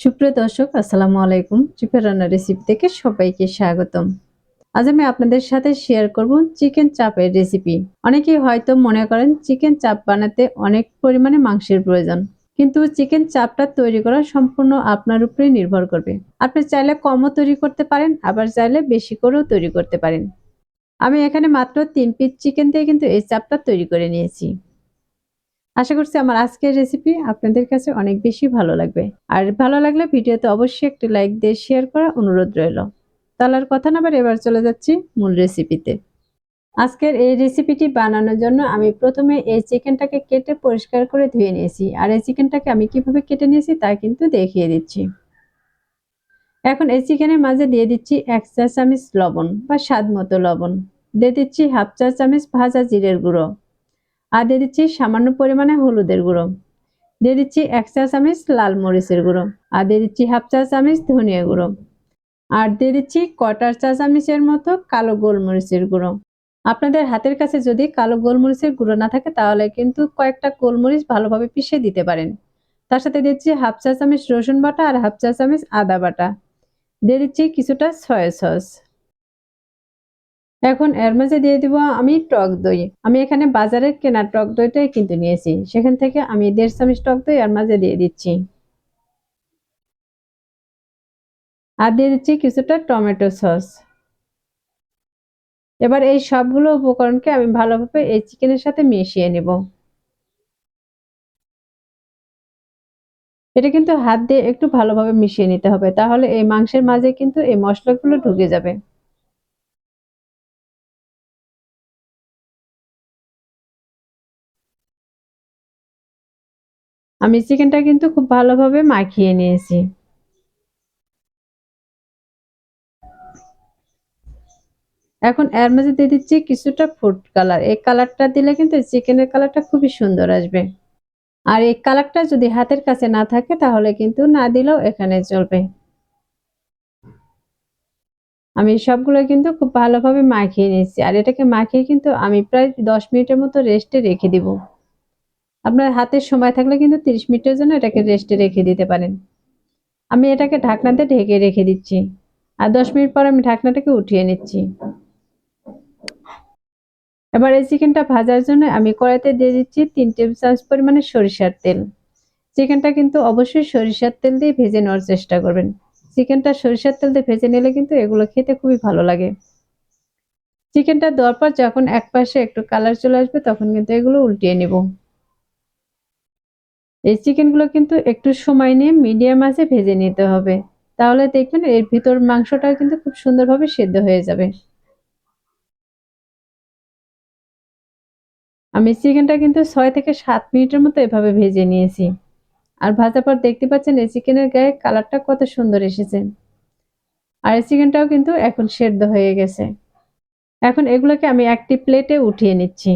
সুপ্রিয় দর্শক, আসসালামু আলাইকুম। চিপের রান্না রেসিপি থেকে সবাইকে স্বাগতম। আজ আমি আপনাদের সাথে শেয়ার করব চিকেন চাপের রেসিপি অনেকেই হয়তো মনে করেন চিকেন চাপ বানাতে অনেক পরিমাণে মাংসের প্রয়োজন। কিন্তু চিকেন চাপটা তৈরি করা সম্পূর্ণ আপনার উপরে নির্ভর করবে। আপনি চাইলে কমও তৈরি করতে পারেন, আবার চাইলে বেশি করেও তৈরি করতে পারেন। আমি এখানে মাত্র তিন পিস চিকেন দিয়ে কিন্তু এই চাপটা তৈরি করে নিয়েছি। আশা করছি আমার আজকের রেসিপি আপনাদের কাছে অনেক বেশি ভালো লাগবে। আর ভালো লাগলে ভিডিওতে অবশ্যই একটি লাইক দিয়ে শেয়ার করা অনুরোধ রইল। তাহলে আর কথা না এবার চলে যাচ্ছি মূল রেসিপিতে আজকের এই রেসিপিটি বানানোর জন্য আমি প্রথমে এই চিকেনটাকে কেটে পরিষ্কার করে ধুয়ে নিয়েছি। আর এই চিকেনটাকে আমি কীভাবে কেটে নিয়েছি তা কিন্তু দেখিয়ে দিচ্ছি। এখন এই চিকেনের মাঝে দিয়ে দিচ্ছি এক চা চামচ লবণ বা স্বাদ মতো লবণ। দিয়ে দিচ্ছি হাফ চা চামচ ভাজা জিরের গুঁড়ো। আর দিয়ে দিচ্ছি সামান্য পরিমাণে হলুদের গুঁড়ো। দিয়ে দিচ্ছি এক চা চামচ লাল মরিচের গুঁড়ো। আর দিয়ে দিচ্ছি হাফ চা চামচ ধনিয়া গুঁড়ো। আর দিয়ে দিচ্ছি কটার চা চামচের মতো কালো গোলমরিচের গুঁড়ো। আপনাদের হাতের কাছে যদি কালো গোলমরিচের গুঁড়ো না থাকে, তাহলে কিন্তু কয়েকটা গোলমরিচ ভালোভাবে পিষে দিতে পারেন। তার সাথে দিচ্ছি হাফ চা চামচ রসুন বাটা আর হাফ চা চামচ আদা বাটা। দিয়ে দিচ্ছি কিছুটা সয়া সস। এখন এর মাঝে দিয়ে দিব আমি টক দই। আমি এখানে বাজারের কেনা টক দইটাই কিন্তু নিয়েছি। সেখান থেকে আমি দেড় চামচ টক দই এর মাঝে দিয়ে দিচ্ছি। আর দিয়ে দিচ্ছি কিছুটা টমেটো সস। এবার এই সবগুলো উপকরণকে আমি ভালোভাবে এই চিকেনের সাথে মিশিয়ে নেব। এটা কিন্তু হাত দিয়ে একটু ভালোভাবে মিশিয়ে নিতে হবে, তাহলে এই মাংসের মাঝে কিন্তু এই মশলাগুলো ঢুকে যাবে। আমি চিকেনটা কিন্তু খুব ভালোভাবে মাখিয়ে নিয়েছি। এখন এর মাঝে দিয়ে দিচ্ছি কিছুটা ফুড কালার এই কালারটা দিলে কিন্তু চিকেনের কালারটা খুবই সুন্দর আসবে। আর এই কালারটা যদি হাতের কাছে না থাকে, তাহলে কিন্তু না দিলেও এখানে চলবে। আমি সবগুলো কিন্তু খুব ভালোভাবে মাখিয়ে নিয়েছি। আর এটাকে মাখিয়ে কিন্তু আমি প্রায় দশ মিনিটের মতো রেস্টে রেখে দিব। আপনার হাতের সময় থাকলে কিন্তু তিরিশ মিনিটের জন্য এটাকে রেস্টে রেখে দিতে পারেন। আমি এটাকে ঢাকনাতে ঢেকে রেখে দিচ্ছি। আর দশ মিনিট পর আমি ঢাকনাটাকে উঠিয়ে নিচ্ছি। এবার এই চিকেনটা ভাজার জন্য আমি কড়াইতে দিয়ে দিচ্ছি তিন টেবিল চামচ পরিমাণে সরিষার তেল। চিকেনটা কিন্তু অবশ্যই সরিষার তেল দিয়ে ভেজে নেওয়ার চেষ্টা করবেন। চিকেনটা সরিষার তেল দিয়ে ভেজে নিলে কিন্তু এগুলো খেতে খুবই ভালো লাগে। চিকেনটা দেওয়ার পর যখন এক পাশে একটু কালার চলে আসবে, তখন কিন্তু এগুলো উল্টিয়ে নেব। এই চিকেনগুলো কিন্তু একটু সময় নিয়ে মিডিয়াম আছে ভেজে নিতে হবে। তাহলে দেখবেন এর ভিতর মাংসটাও কিন্তু খুব সুন্দরভাবে সেদ্ধ হয়ে যাবে। আমি চিকেনটা কিন্তু ছয় থেকে সাত মিনিটের মতো এভাবে ভেজে নিয়েছি। আর ভাজার পর দেখতে পাচ্ছেন এই চিকেনের গায়ে কালারটা কত সুন্দর এসেছে। আর এই চিকেনটাও কিন্তু এখন সেদ্ধ হয়ে গেছে। এখন এগুলোকে আমি একটি প্লেটে উঠিয়ে নিচ্ছি।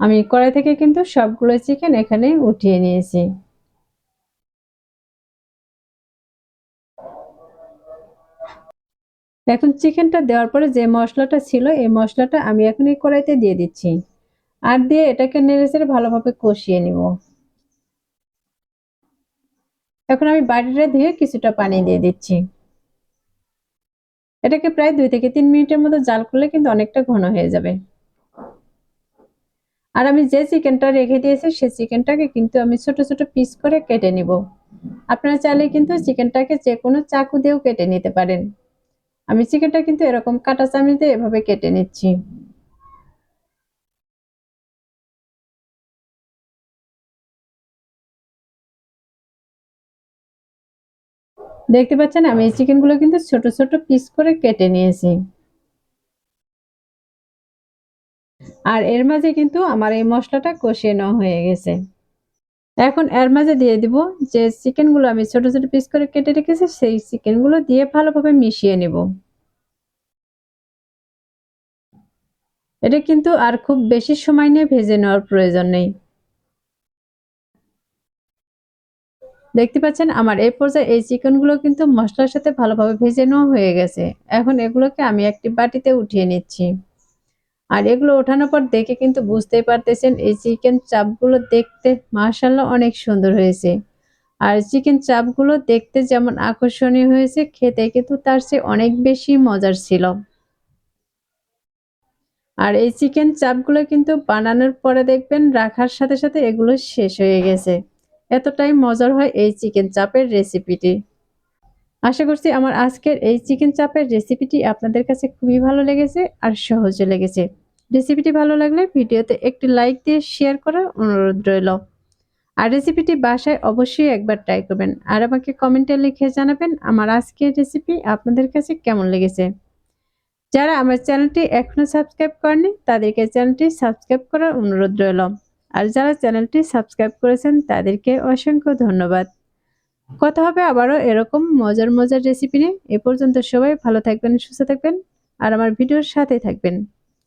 আমি কড়াই থেকে কিন্তু সবগুলো চিকেন এখানে উঠিয়ে নিয়েছি। এখন চিকেনটা দেওয়ার পরে যে মশলাটা ছিল, এই মশলাটা আমি এখন এই কড়াইতে দিয়ে দিচ্ছি। আর দিয়ে এটাকে নেড়ে চেড়ে ভালোভাবে কষিয়ে নিব। এখন আমি বাটিটা ধুয়ে কিছুটা পানি দিয়ে দিচ্ছি। এটাকে প্রায় দুই থেকে তিন মিনিটের মতো জাল করলে কিন্তু অনেকটা ঘন হয়ে যাবে। আর আমি যে চিকেনটা রেখে দিয়েছি, সেই চিকেনটাকে কিন্তু আমি ছোট ছোট পিস করে কেটে নিব। আপনারা চাইলে কিন্তু চিকেনটাকে যে কোনো চাকু দিয়েও কেটে নিতে পারেন। আমি চিকেনটা কিন্তু এরকম কাটা চামচ দিয়ে এভাবে কেটে নিচ্ছি। দেখতে পাচ্ছেন, আমি এই চিকেনগুলো কিন্তু ছোট ছোট পিস করে কেটে নিয়েছি। আর এর মাঝে কিন্তু আমার এই মশলাটা কষিয়ে নেওয়া হয়ে গেছে। এখন এর মাঝে দিয়ে দিব যে চিকেনগুলো আমি ছোট ছোট পিস করে কেটে রেখেছি, সেই চিকেনগুলো দিয়ে ভালোভাবে মিশিয়ে নেব। এটা কিন্তু আর খুব বেশি সময় নিয়ে ভেজে নেওয়ার প্রয়োজন নেই। দেখতে পাচ্ছেন আমার এই পর্যায়ে এই চিকেনগুলো কিন্তু মশলার সাথে ভালোভাবে ভেজে নেওয়া হয়ে গেছে। এখন এগুলোকে আমি একটি বাটিতে উঠিয়ে নিচ্ছি। আর এগুলো ওঠানোর পর দেখে কিন্তু বুঝতেই পারতেছেন, এই চিকেন চাপগুলো দেখতে মার্শাল্লাহ অনেক সুন্দর হয়েছে। আর চিকেন চাপগুলো দেখতে যেমন আকর্ষণীয় হয়েছে, খেতে কিন্তু তার চেয়ে অনেক বেশি মজার ছিল। আর এই চিকেন চাপগুলো কিন্তু বানানোর পরে দেখবেন রাখার সাথে সাথে এগুলো শেষ হয়ে গেছে। এতটাই মজার হয় এই চিকেন চাপের রেসিপিটি আশা করছি আমার আজকের এই চিকেন চাপের রেসিপিটি আপনাদের কাছে খুবই ভালো লেগেছে আর সহজে লেগেছে। রেসিপিটি ভালো লাগলে ভিডিওতে একটি লাইক দিয়ে শেয়ার করার অনুরোধ রইল। আর রেসিপিটি বাসায় অবশ্যই একবার ট্রাই করবেন। আর আমাকে কমেন্টে লিখে জানাবেন আমার আজকের রেসিপি আপনাদের কাছে কেমন লেগেছে। যারা আমার চ্যানেলটি এখনও সাবস্ক্রাইব করেনি তাদেরকে চ্যানেলটি সাবস্ক্রাইব করার অনুরোধ রইল। আর যারা চ্যানেলটি সাবস্ক্রাইব করেছেন, তাদেরকে অসংখ্য ধন্যবাদ। কথা হবে আবারও এরকম মজার মজার রেসিপি নিয়ে। এ পর্যন্ত সবাই ভালো থাকবেন, সুস্থ থাকবেন। আর আমার ভিডিওর সাথে থাকবেন।